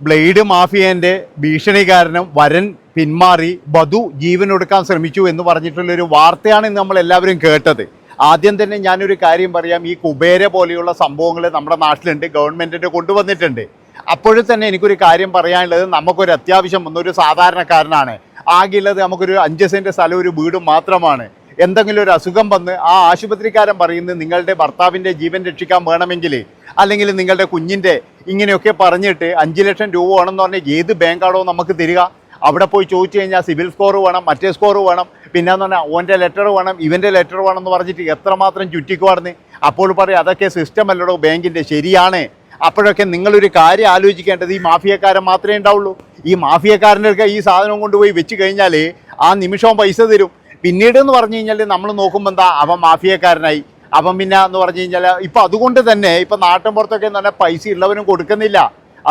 Blade മാഫിയന്റെ ഭീഷണി കാരണം വരൻ പിന്മാറി വധു ജീവനൊടുക്കാൻ ശ്രമിച്ചു എന്ന് പറഞ്ഞിട്ടുള്ളൊരു വാർത്തയാണ് ഇന്ന് നമ്മൾ എല്ലാവരും കേട്ടത്. ആദ്യം തന്നെ ഞാനൊരു കാര്യം പറയാം. ഈ കുബേര പോലെയുള്ള സംഭവങ്ങൾ നമ്മുടെ നാട്ടിലുണ്ട്. ഗവൺമെന്റിന്റെ കൊണ്ടുവന്നിട്ടുണ്ട്. അപ്പോഴും തന്നെ എനിക്കൊരു കാര്യം പറയാനുള്ളത് നമുക്കൊരു അത്യാവശ്യം വന്ന ഒരു സാധാരണക്കാരനാണ്. ആകെയുള്ളത് നമുക്കൊരു അഞ്ച് സെന്റ് സ്ഥലം ഒരു വീടും മാത്രമാണ്. എന്തെങ്കിലും ഒരു അസുഖം വന്ന് ആ ആശുപത്രിക്കാരൻ പറയുന്നത് നിങ്ങളുടെ ഭർത്താവിന്റെ ജീവൻ രക്ഷിക്കാൻ വേണമെങ്കിൽ അല്ലെങ്കിൽ നിങ്ങളുടെ കുഞ്ഞിന്റെ ഇങ്ങനെയൊക്കെ പറഞ്ഞിട്ട് അഞ്ച് ലക്ഷം രൂപ വേണമെന്ന് പറഞ്ഞാൽ ഏത് ബാങ്കാണോ നമുക്ക് തരിക. അവിടെ പോയി ചോദിച്ചു കഴിഞ്ഞാൽ സിവിൽ സ്കോർ വേണം മറ്റേ സ്കോർ വേണം. പിന്നെന്ന് പറഞ്ഞാൽ ഓന്റെ ലെറ്റർ വേണം ഇവന്റെ ലെറ്റർ വേണം എന്ന് പറഞ്ഞിട്ട് എത്രമാത്രം ചുറ്റിക്കുവാർന്ന് അപ്പോൾ പറയും അതൊക്കെ സിസ്റ്റം അല്ലടോ ബാങ്കിന്റെ ശരിയാണ്. അപ്പോഴൊക്കെ നിങ്ങളൊരു കാര്യം ആലോചിക്കേണ്ടത് ഈ മാഫിയക്കാരൻ മാത്രമേ ഉണ്ടാവുള്ളൂ. ഈ മാഫിയക്കാരന്റെ ഈ സാധനം കൊണ്ടുപോയി വെച്ച് കഴിഞ്ഞാൽ ആ നിമിഷവും പൈസ തരും. പിന്നീട് എന്ന് പറഞ്ഞു കഴിഞ്ഞാൽ നമ്മൾ നോക്കുമ്പോൾ എന്താ അവൻ മാഫിയക്കാരനായി. അവൻ പിന്നെ എന്ന് പറഞ്ഞു കഴിഞ്ഞാൽ ഇപ്പം അതുകൊണ്ട് തന്നെ ഇപ്പം നാട്ടിൻ പുറത്തൊക്കെ എന്ന് പറഞ്ഞാൽ പൈസ ഉള്ളവനും കൊടുക്കുന്നില്ല.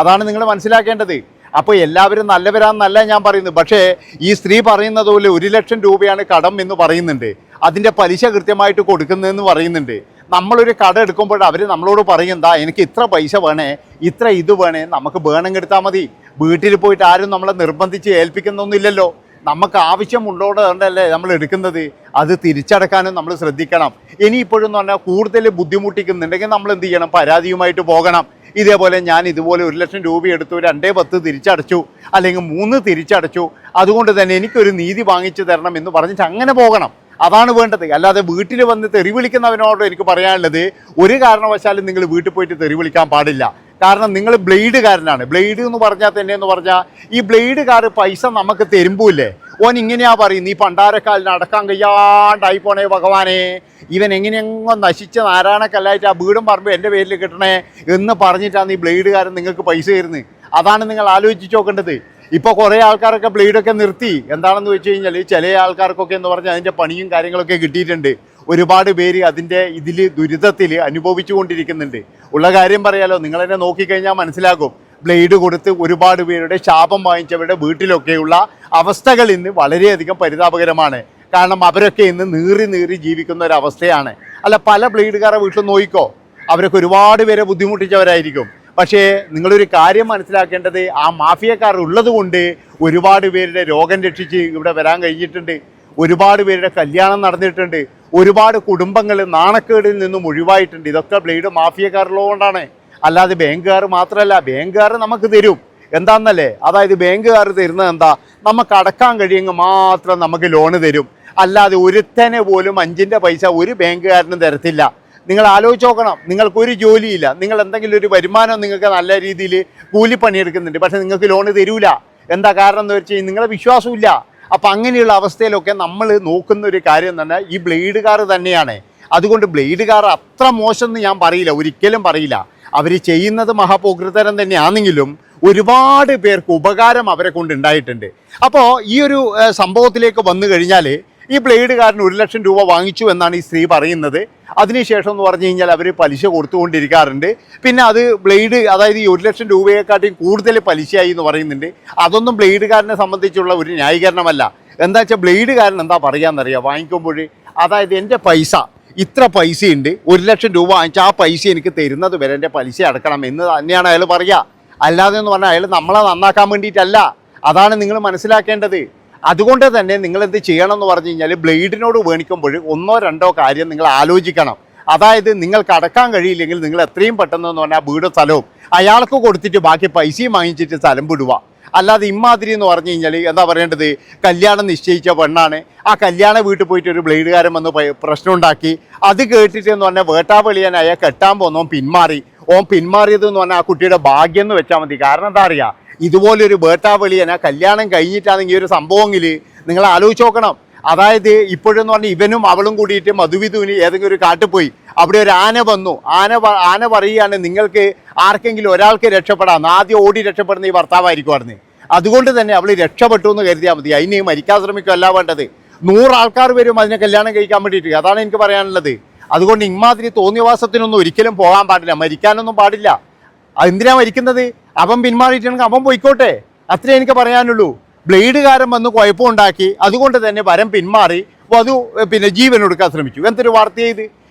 അതാണ് നിങ്ങൾ മനസ്സിലാക്കേണ്ടത്. അപ്പോൾ എല്ലാവരും നല്ലവരാന്നല്ല ഞാൻ പറയുന്നത് പക്ഷേ ഈ സ്ത്രീ പറയുന്നത് പോലെ ഒരു ലക്ഷം രൂപയാണ് കടം എന്ന് പറയുന്നുണ്ട്. അതിന്റെ പലിശ കൃത്യമായിട്ട് കൊടുക്കുന്നതെന്ന് പറയുന്നുണ്ട്. നമ്മളൊരു കട എടുക്കുമ്പോൾ അവർ നമ്മളോട് പറയും എന്താ എനിക്ക് ഇത്ര പൈസ വേണേ ഇത്ര ഇത് വേണേ നമുക്ക് വേണമെങ്കിൽ എടുത്താൽ മതി. വീട്ടിൽ പോയിട്ട് ആരും നമ്മളെ നിർബന്ധിച്ച് ഏൽപ്പിക്കുന്നൊന്നുമില്ലല്ലോ നമുക്ക് ആവശ്യമുള്ളതുകൊണ്ടല്ലേ നമ്മൾ എടുക്കുന്നത്? അത് തിരിച്ചടക്കാനും നമ്മൾ ശ്രദ്ധിക്കണം. ഇനിയിപ്പോഴും എന്ന് പറഞ്ഞാൽ കൂടുതൽ ബുദ്ധിമുട്ടിക്കുന്നുണ്ടെങ്കിൽ നമ്മൾ എന്ത് ചെയ്യണം? പരാതിയുമായിട്ട് പോകണം. ഇതേപോലെ ഞാൻ ഇതുപോലെ ഒരു ലക്ഷം രൂപ എടുത്തു രണ്ടേ പത്ത് തിരിച്ചടച്ചു അല്ലെങ്കിൽ മൂന്ന് തിരിച്ചടച്ചു. അതുകൊണ്ട് തന്നെ എനിക്കൊരു നീതി വാങ്ങിച്ചു തരണം എന്ന് പറഞ്ഞിട്ട് അങ്ങനെ പോകണം. അതാണ് വേണ്ടത്. അല്ലാതെ വീട്ടിൽ വന്ന് തെറി വിളിക്കുന്നവനോട് എനിക്ക് പറയാനുള്ളത് ഒരു കാരണവശാലും നിങ്ങൾ വീട്ടിൽ പോയിട്ട് തെറി വിളിക്കാൻ പാടില്ല. കാരണം നിങ്ങൾ ബ്ലേഡുകാരനാണ്. ബ്ലേഡ് എന്ന് പറഞ്ഞാൽ തന്നെ എന്ന് പറഞ്ഞാൽ ഈ ബ്ലേഡുകാർ പൈസ നമുക്ക് തരുമ്പൂല്ലേ? ഓൻ ഇങ്ങനെയാ പറയും നീ പണ്ടാരക്കാലിന് അടക്കാൻ കഴിയാണ്ടായി പോണേ ഭഗവാനെ. ഇവൻ എങ്ങനെയെങ്ങോ നശിച്ച നാരായണക്കല്ലായിട്ട് ആ വീടും പറമ്പും എന്റെ പേരിൽ കിട്ടണേ എന്ന് പറഞ്ഞിട്ടാണ് ഈ ബ്ലേഡുകാരൻ നിങ്ങൾക്ക് പൈസ തരുന്നത്. അതാണ് നിങ്ങൾ ആലോചിച്ച് നോക്കേണ്ടത്. ഇപ്പോൾ കുറേ ആൾക്കാരൊക്കെ ബ്ലേഡൊക്കെ നിർത്തി. എന്താണെന്ന് വെച്ച് കഴിഞ്ഞാൽ ചില ആൾക്കാർക്കൊക്കെ എന്ന് പറഞ്ഞാൽ അതിന്റെ പണിയും കാര്യങ്ങളൊക്കെ കിട്ടിയിട്ടുണ്ട്. ഒരുപാട് പേര് അതിന്റെ ഇതിൽ ദുരിതത്തിൽ അനുഭവിച്ചു കൊണ്ടിരിക്കുന്നുണ്ട്. ഉള്ള കാര്യം പറയാലോ നിങ്ങൾ എന്നെ നോക്കിക്കഴിഞ്ഞാൽ മനസ്സിലാകും. ബ്ലേഡ് കൊടുത്ത് ഒരുപാട് പേരുടെ ശാപം വാങ്ങിച്ചവരുടെ വീട്ടിലൊക്കെയുള്ള അവസ്ഥകൾ ഇന്ന് വളരെയധികം പരിതാപകരമാണ്. കാരണം അവരൊക്കെ ഇന്ന് നീറി നീറി ജീവിക്കുന്ന ഒരു അവസ്ഥയാണ്. അല്ല പല ബ്ലേഡുകാരെ വീട്ടിൽ നോക്കിക്കോ അവരൊക്കെ ഒരുപാട് പേരെ ബുദ്ധിമുട്ടിച്ചവരായിരിക്കും. പക്ഷേ നിങ്ങളൊരു കാര്യം മനസ്സിലാക്കേണ്ടത് ആ മാഫിയക്കാർ ഉള്ളതുകൊണ്ട് ഒരുപാട് പേരുടെ രോഗം രക്ഷിച്ച് ഇവിടെ വരാൻ കഴിഞ്ഞിട്ടുണ്ട്. ഒരുപാട് പേരുടെ കല്യാണം നടന്നിട്ടുണ്ട്. ഒരുപാട് കുടുംബങ്ങൾ നാണക്കേടിൽ നിന്നും ഒഴിവായിട്ടുണ്ട്. ഇതൊക്കെ ബ്ലേഡ് മാഫിയക്കാരുള്ളതുകൊണ്ടാണ് അല്ലാതെ ബാങ്കുകാർ മാത്രമല്ല ബാങ്കുകാർ നമുക്ക് തരും. എന്താന്നല്ലേ? അതായത് ബാങ്കുകാർ തരുന്നത് എന്താ? നമുക്ക് അടക്കാൻ കഴിയുമെങ്കിൽ മാത്രം നമുക്ക് ലോണ് തരും. അല്ലാതെ ഒരുത്തനെ പോലും അഞ്ചിന്റെ പൈസ ഒരു ബാങ്കുകാരനും തരത്തില്ല. നിങ്ങൾ ആലോചിച്ച് നോക്കണം. നിങ്ങൾക്കൊരു ജോലിയില്ല. നിങ്ങൾ എന്തെങ്കിലും ഒരു വരുമാനം നിങ്ങൾക്ക് നല്ല രീതിയിൽ കൂലിപ്പണിയെടുക്കുന്നുണ്ട്. പക്ഷെ നിങ്ങൾക്ക് ലോണ് തരൂല. എന്താ കാരണം എന്ന് വെച്ച് കഴിഞ്ഞാൽ നിങ്ങളെ വിശ്വാസമില്ല അപ്പം അങ്ങനെയുള്ള അവസ്ഥയിലൊക്കെ നമ്മൾ നോക്കുന്ന ഒരു കാര്യം തന്നെ ഈ ബ്ലേഡുകാർ തന്നെയാണ്. അതുകൊണ്ട് ബ്ലേഡുകാർ അത്ര മോശം എന്ന് ഞാൻ പറയില്ല ഒരിക്കലും പറയില്ല. അവർ ചെയ്യുന്നത് മഹാപോകൃതരം തന്നെയാണെങ്കിലും ഒരുപാട് പേർക്ക് ഉപകാരം അവരെ കൊണ്ട് ഉണ്ടായിട്ടുണ്ട്. അപ്പോൾ ഈ ഒരു സംഭവത്തിലേക്ക് വന്നു കഴിഞ്ഞാൽ ഈ ബ്ലേഡുകാരൻ ഒരു ലക്ഷം രൂപ വാങ്ങിച്ചു എന്നാണ് ഈ സ്ത്രീ പറയുന്നത്. അതിനുശേഷം എന്ന് പറഞ്ഞു കഴിഞ്ഞാൽ അവർ പലിശ കൊടുത്തുകൊണ്ടിരിക്കാറുണ്ട്. പിന്നെ അത് ബ്ലേഡ് അതായത് ഈ ഒരു ലക്ഷം രൂപയെക്കാട്ടിയും കൂടുതൽ പലിശയായി എന്ന് പറയുന്നുണ്ട്. അതൊന്നും ബ്ലേഡുകാരനെ സംബന്ധിച്ചുള്ള ഒരു ന്യായീകരണമല്ല. എന്താ വെച്ചാൽ ബ്ലേഡുകാരൻ എന്താ പറയാന്നറിയാം? വാങ്ങിക്കുമ്പോൾ അതായത് എന്റെ പൈസ ഇത്ര പൈസയുണ്ട് ഒരു ലക്ഷം രൂപ വാങ്ങിച്ചാൽ ആ പൈസ എനിക്ക് തരുന്നത് വരെ എന്റെ പലിശ അടക്കണം എന്ന് തന്നെയാണ് അയാൾ പറയുക അല്ലാതെ എന്ന് പറഞ്ഞാൽ അയാൾ നമ്മളെ നന്നാക്കാൻ വേണ്ടിയിട്ടല്ല. അതാണ് നിങ്ങൾ മനസ്സിലാക്കേണ്ടത്. അതുകൊണ്ട് തന്നെ നിങ്ങൾ എന്ത് ചെയ്യണം എന്ന് പറഞ്ഞു കഴിഞ്ഞാൽ ബ്ലേഡിനോട് വേണിക്കുമ്പോൾ ഒന്നോ രണ്ടോ കാര്യം നിങ്ങൾ ആലോചിക്കണം. അതായത് നിങ്ങൾക്ക് അടക്കാൻ കഴിയില്ലെങ്കിൽ നിങ്ങൾ എത്രയും പെട്ടെന്ന് എന്ന് പറഞ്ഞാൽ വീട് സ്ഥലവും അയാൾക്ക് കൊടുത്തിട്ട് ബാക്കി പൈസയും വാങ്ങിച്ചിട്ട് സ്ഥലം വിടുക. അല്ലാതെ ഇമാതിരി എന്ന് പറഞ്ഞു കഴിഞ്ഞാൽ എന്താ പറയേണ്ടത്? കല്യാണം നിശ്ചയിച്ച പെണ്ണാണ്. ആ കല്യാണ വീട്ടിൽ പോയിട്ട് ഒരു ബ്ലേഡുകാരൻ വന്ന് പ- പ്രശ്നം ഉണ്ടാക്കി അത് കേട്ടിട്ട് എന്ന് പറഞ്ഞാൽ വേട്ടാവളിയനായ കെട്ടാൻ പോന്നോൻ പിന്മാറി. ഓൻ പിന്മാറിയത് എന്ന് പറഞ്ഞാൽ ആ കുട്ടിയുടെ ഭാഗ്യം എന്ന് വെച്ചാൽ മതി. കാരണം എന്താ അറിയാ? ഇതുപോലൊരു വേട്ടാവളിയന കല്യാണം കഴിഞ്ഞിട്ടാണെങ്കിൽ ഒരു സംഭവമെങ്കിൽ നിങ്ങൾ ആലോചിച്ച് നോക്കണം. അതായത് ഇപ്പോഴെന്ന് പറഞ്ഞാൽ ഇവനും അവളും കൂടിയിട്ട് മധുവിധുവിന് ഏതെങ്കിലും ഒരു കാട്ടിൽ പോയി. അവിടെ ഒരു ആന വന്നു. ആന ആന പറയുകയാണ് നിങ്ങൾക്ക് ആർക്കെങ്കിലും ഒരാൾക്ക് രക്ഷപ്പെടാം ആദ്യം ഓടി രക്ഷപ്പെടുന്ന ഈ ഭർത്താവായിരിക്കുമായിരുന്നു അതുകൊണ്ട് തന്നെ അവൾ രക്ഷപ്പെട്ടു എന്ന് കരുതിയാൽ മതി. അതിന് മരിക്കാൻ ശ്രമിക്കുകയല്ല വേണ്ടത്. നൂറാൾക്കാർ വരും അതിനെ കല്യാണം കഴിക്കാൻ വേണ്ടിയിട്ട്. അതാണ് എനിക്ക് പറയാനുള്ളത്. അതുകൊണ്ട് ഇമാതിരി തോന്നിയവാസത്തിനൊന്നും ഒരിക്കലും പോകാൻ പാടില്ല. മരിക്കാനൊന്നും പാടില്ല. എന്തിനാണ് മരിക്കുന്നത്? അവൻ പിന്മാറിയിട്ടുണ്ടെങ്കിൽ അവൻ പോയിക്കോട്ടെ. അത്രേ എനിക്ക് പറയാനുള്ളൂ. ബ്ലേഡുകാരൻ വന്ന് കുഴപ്പമുണ്ടാക്കി അതുകൊണ്ട് തന്നെ വരം പിന്മാറി ഏ, പിന്നെ ജീവൻ എടുക്കാൻ ശ്രമിച്ചു. എന്തൊരു വാർത്ത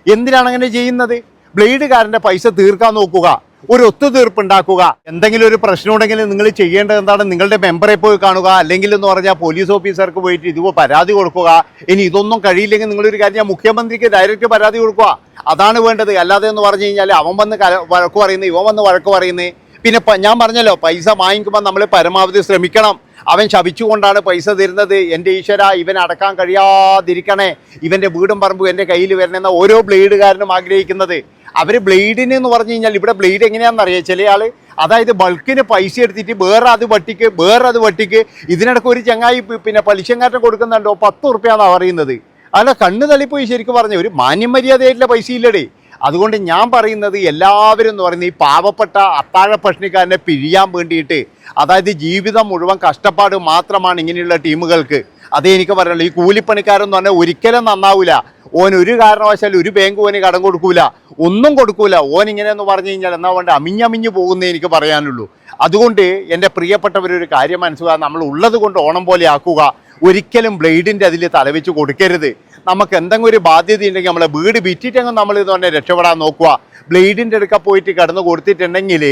എന്തിനാണ് അങ്ങനെ ചെയ്യുന്നത്? ബ്ലേഡുകാരന്റെ പൈസ തീർക്കാൻ നോക്കുക ഒരു ഒത്തുതീർപ്പ് ഉണ്ടാക്കുക. എന്തെങ്കിലും ഒരു പ്രശ്നം ഉണ്ടെങ്കിൽ നിങ്ങൾ ചെയ്യേണ്ടത് എന്താണ്? നിങ്ങളുടെ മെമ്പറെ പോയി കാണുക അല്ലെങ്കിൽ എന്ന് പറഞ്ഞാൽ പോലീസ് ഓഫീസർക്ക് പോയിട്ട് ഇതുപോലെ പരാതി കൊടുക്കുക. ഇനി ഇതൊന്നും കഴിയില്ലെങ്കിൽ നിങ്ങളൊരു കാര്യം മുഖ്യമന്ത്രിക്ക് ഡയറക്റ്റ് പരാതി കൊടുക്കുക. അതാണ് വേണ്ടത്. അല്ലാതെ എന്ന് പറഞ്ഞു കഴിഞ്ഞാൽ അവൻ വന്ന് വഴക്ക് പറയുന്നത് ഇവൻ വന്ന് വഴക്ക് പറയുന്നത് പിന്നെ ഞാൻ പറഞ്ഞല്ലോ പൈസ വാങ്ങിക്കുമ്പോൾ നമ്മൾ പരമാവധി ശ്രമിക്കണം. അവൻ ശപിച്ചുകൊണ്ടാണ് പൈസ തരുന്നത്. എന്റെ ഈശ്വര ഇവൻ അടക്കാൻ കഴിയാതിരിക്കണേ. ഇവന്റെ വീടും പറമ്പും എന്റെ കയ്യിൽ വരണമെന്ന ഓരോ ബ്ലേഡുകാരനും ആഗ്രഹിക്കുന്നത്. അവർ ബ്ലേഡിന് എന്ന് പറഞ്ഞു കഴിഞ്ഞാൽ ഇവിടെ ബ്ലേഡ് എങ്ങനെയാണെന്ന് അറിയാം? ചില ആൾ അതായത് ബൾക്കിന് പൈസ എടുത്തിട്ട് വേറെ അത് വട്ടിക്ക് വേറെ അത് വട്ടിക്ക്. ഇതിനിടയ്ക്ക് ഒരു ചങ്ങായി പിന്നെ പലിശങ്കാറ്റം കൊടുക്കുന്നുണ്ടോ? പത്ത് ഉറുപ്പ്യാന്നാണ് പറയുന്നത്. അല്ല കണ്ണ് തള്ളിപ്പോയി ശരിക്കും പറഞ്ഞു. ഒരു മാന്യമര്യാദയായിട്ടുള്ള പൈസ ഇല്ലടേ അതുകൊണ്ട് ഞാൻ പറയുന്നത് എല്ലാവരും എന്ന് പറയുന്നത് ഈ പാവപ്പെട്ട അത്താഴ പ്രശ്നക്കാരനെ പിഴിയാൻ വേണ്ടിയിട്ട് അതായത് ജീവിതം മുഴുവൻ കഷ്ടപ്പാട് മാത്രമാണ് ഇങ്ങനെയുള്ള ടീമുകൾക്ക്. അതേ എനിക്ക് പറയുള്ളൂ ഈ കൂലിപ്പണിക്കാരെന്ന് പറഞ്ഞാൽ ഒരിക്കലും നന്നാവില്ല ഓൻ ഒരു കാരണവശാലും ഒരു ബാങ്ക് ഓന് കടം കൊടുക്കൂല ഒന്നും കൊടുക്കൂല. ഓൻ ഇങ്ങനെയെന്ന് പറഞ്ഞു കഴിഞ്ഞാൽ എന്നാ വേണ്ട അമിഞ്ഞമിഞ്ഞ് പോകുന്നേ എനിക്ക് പറയാനുള്ളൂ. അതുകൊണ്ട് എന്റെ പ്രിയപ്പെട്ടവരൊരു കാര്യം മനസ്സിലാക്കുക നമ്മൾ ഉള്ളത് കൊണ്ട് ഓണം പോലെ ആക്കുക. ഒരിക്കലും ബ്ലേഡിന്റെ അതിൽ തലവെച്ച് കൊടുക്കരുത്. നമുക്ക് എന്തെങ്കിലും ഒരു ബാധ്യത ഉണ്ടെങ്കിൽ നമ്മളെ വീട് വിറ്റിട്ടെങ്കിൽ നമ്മൾ ഇത് തന്നെ രക്ഷപ്പെടാൻ നോക്കുക. ബ്ലേഡിന്റെ അടുക്ക പോയിട്ട് കിടന്ന് കൊടുത്തിട്ടുണ്ടെങ്കിൽ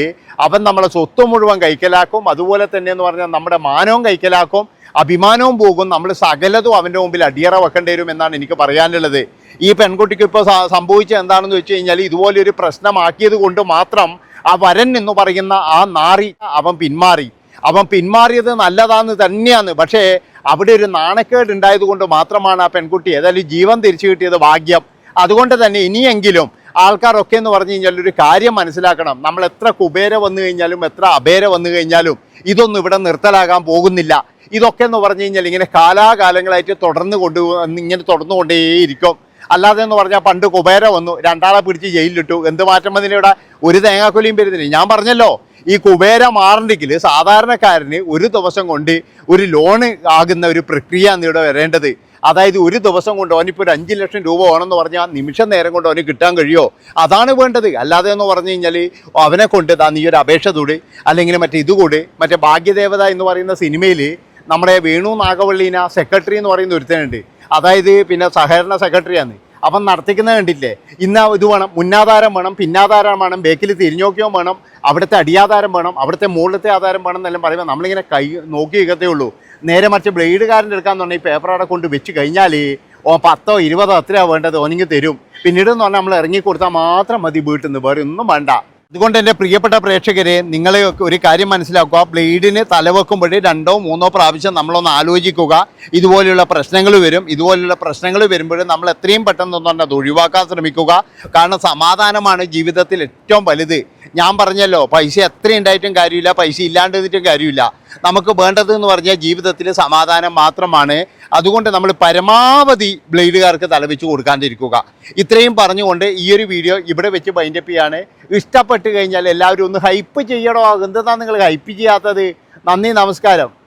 അവൻ നമ്മളെ സ്വത്ത് മുഴുവൻ കൈക്കലാക്കും. അതുപോലെ തന്നെ എന്ന് പറഞ്ഞാൽ നമ്മുടെ മാനവും കൈക്കലാക്കും. അഭിമാനവും പോകും. നമ്മൾ സകലതും അവന്റെ മുമ്പിൽ അടിയറ വെക്കേണ്ടി വരും എന്നാണ് എനിക്ക് പറയാനുള്ളത്. ഈ പെൺകുട്ടിക്ക് ഇപ്പോൾ സംഭവിച്ചത് എന്താണെന്ന് വെച്ച് കഴിഞ്ഞാൽ ഇതുപോലൊരു പ്രശ്നമാക്കിയത് കൊണ്ട് മാത്രം ആ വരൻ എന്ന് പറയുന്ന ആ നാറി അവൻ പിന്മാറി. അവൻ പിന്മാറിയത് നല്ലതാന്ന് തന്നെയാണ്. പക്ഷേ അവിടെ ഒരു നാണക്കേട് ഉണ്ടായതുകൊണ്ട് മാത്രമാണ് ആ പെൺകുട്ടി ഏതായാലും ജീവൻ തിരിച്ചു കിട്ടിയത് ഭാഗ്യം. അതുകൊണ്ട് തന്നെ ഇനിയെങ്കിലും ആൾക്കാരൊക്കെ എന്ന് പറഞ്ഞു കഴിഞ്ഞാൽ ഒരു കാര്യം മനസ്സിലാക്കണം. നമ്മൾ എത്ര കുബേര വന്നു കഴിഞ്ഞാലും എത്ര അബേര വന്നു കഴിഞ്ഞാലും ഇതൊന്നും ഇവിടെ നിർത്തലാകാൻ പോകുന്നില്ല. ഇതൊക്കെ എന്ന് പറഞ്ഞു കഴിഞ്ഞാൽ ഇങ്ങനെ കാലാകാലങ്ങളായിട്ട് തുടർന്ന് കൊണ്ടു ഇങ്ങനെ തുടർന്നു കൊണ്ടേയിരിക്കും. അല്ലാതെ എന്ന് പറഞ്ഞാൽ പണ്ട് കുബേര വന്നു രണ്ടാളെ പിടിച്ച് ജയിലിലിട്ടു. എന്ത് മാറ്റം വന്നതിനിവിടെ ഒരു തേങ്ങാക്കൊലിയും വരുന്നില്ല. ഞാൻ പറഞ്ഞല്ലോ ഈ കുബേര മാറണ്ടെങ്കിൽ സാധാരണക്കാരന് ഒരു ദിവസം കൊണ്ട് ഒരു ലോൺ ആകുന്ന ഒരു പ്രക്രിയ ഇവിടെ വരേണ്ടത്. അതായത് ഒരു ദിവസം കൊണ്ട് അവനിപ്പോൾ ഒരു അഞ്ച് ലക്ഷം രൂപ വേണമെന്ന് പറഞ്ഞാൽ നിമിഷം നേരം കൊണ്ട് അവന് കിട്ടാൻ കഴിയുമോ അതാണ് വേണ്ടത്. അല്ലാതെ എന്ന് പറഞ്ഞു കഴിഞ്ഞാൽ അവനെ കൊണ്ട് ദാ നീ ഒരു അപേക്ഷ തൂട് അല്ലെങ്കിൽ മറ്റേ ഇതുകൂടി കൂട് മറ്റേ ഭാഗ്യദേവത എന്ന് പറയുന്ന സിനിമയിൽ നമ്മുടെ വേണു നാഗവള്ളീന സെക്രട്ടറി എന്ന് പറയുന്ന ഒരുത്തനുണ്ട്. അതായത് പിന്നെ സഹകരണ സെക്രട്ടറിയാണ്. അപ്പം നടത്തിക്കുന്നത് കണ്ടില്ലേ? ഇന്ന് ഇത് വേണം മുന്നാധാരം വേണം പിന്നാധാരം വേണം ബേക്കിൽ തിരിഞ്ഞോക്കിയോ വേണം അവിടുത്തെ അടിയാധാരം വേണം അവിടുത്തെ മുകളിലത്തെ ആധാരം വേണം എന്നെല്ലാം പറയുമ്പോൾ നമ്മളിങ്ങനെ കൈ നോക്കി നിൽക്കത്തേ ഉള്ളൂ. നേരെ മറിച്ച് ബ്ലേഡുകാരന്റെ എടുക്കാന്നുണ്ടെങ്കിൽ പേപ്പർ അവിടെ കൊണ്ട് വെച്ച് കഴിഞ്ഞാൽ ഓ പത്തോ ഇരുപതോ അത്രയാണ് വേണ്ടത് ഓനിങ്ങ് തരും. പിന്നീട് എന്ന് പറഞ്ഞാൽ നമ്മൾ ഇറങ്ങി കൊടുത്താൽ മാത്രം മതി വീട്ടിൽ നിന്ന് വേറെ ഒന്നും വേണ്ട. അതുകൊണ്ട് എന്റെ പ്രിയപ്പെട്ട പ്രേക്ഷകരെ നിങ്ങൾ ഒരു കാര്യം മനസ്സിലാക്കുക. ബ്ലേഡിന് തലവെക്കുമ്പോൾ രണ്ടോ മൂന്നോ പ്രാവശ്യം നമ്മളൊന്ന് ആലോചിക്കുക. ഇതുപോലെയുള്ള പ്രശ്നങ്ങൾ വരും. ഇതുപോലെയുള്ള പ്രശ്നങ്ങൾ വരുമ്പോൾ നമ്മൾ എത്രയും പെട്ടെന്ന് തന്നെ അത് ഒഴിവാക്കാൻ ശ്രമിക്കുക. കാരണം സമാധാനമാണ് ജീവിതത്തിൽ ഏറ്റവും വലുത്. ഞാൻ പറഞ്ഞല്ലോ പൈസ എത്ര ഉണ്ടായിട്ടും കാര്യമില്ല പൈസ ഇല്ലാണ്ടിരുന്നിട്ടും കാര്യമില്ല. നമുക്ക് വേണ്ടത് എന്ന് പറഞ്ഞാൽ ജീവിതത്തിൽ സമാധാനം മാത്രമാണ്. അതുകൊണ്ട് നമ്മൾ പരമാവധി ബ്ലേഡുകാർക്ക് തലവെച്ച് കൊടുക്കാണ്ടിരിക്കുക. ഇത്രയും പറഞ്ഞുകൊണ്ട് ഈ ഒരു വീഡിയോ ഇവിടെ വെച്ച് ബൈൻഡപ്പ് ചെയ്യാണ്. ഇഷ്ടപ്പെട്ട് കഴിഞ്ഞാൽ എല്ലാവരും ഒന്ന് ഹൈപ്പ് ചെയ്യണോ? എന്താ നിങ്ങൾ ഹൈപ്പ് ചെയ്യാത്തത്? നന്ദി നമസ്കാരം.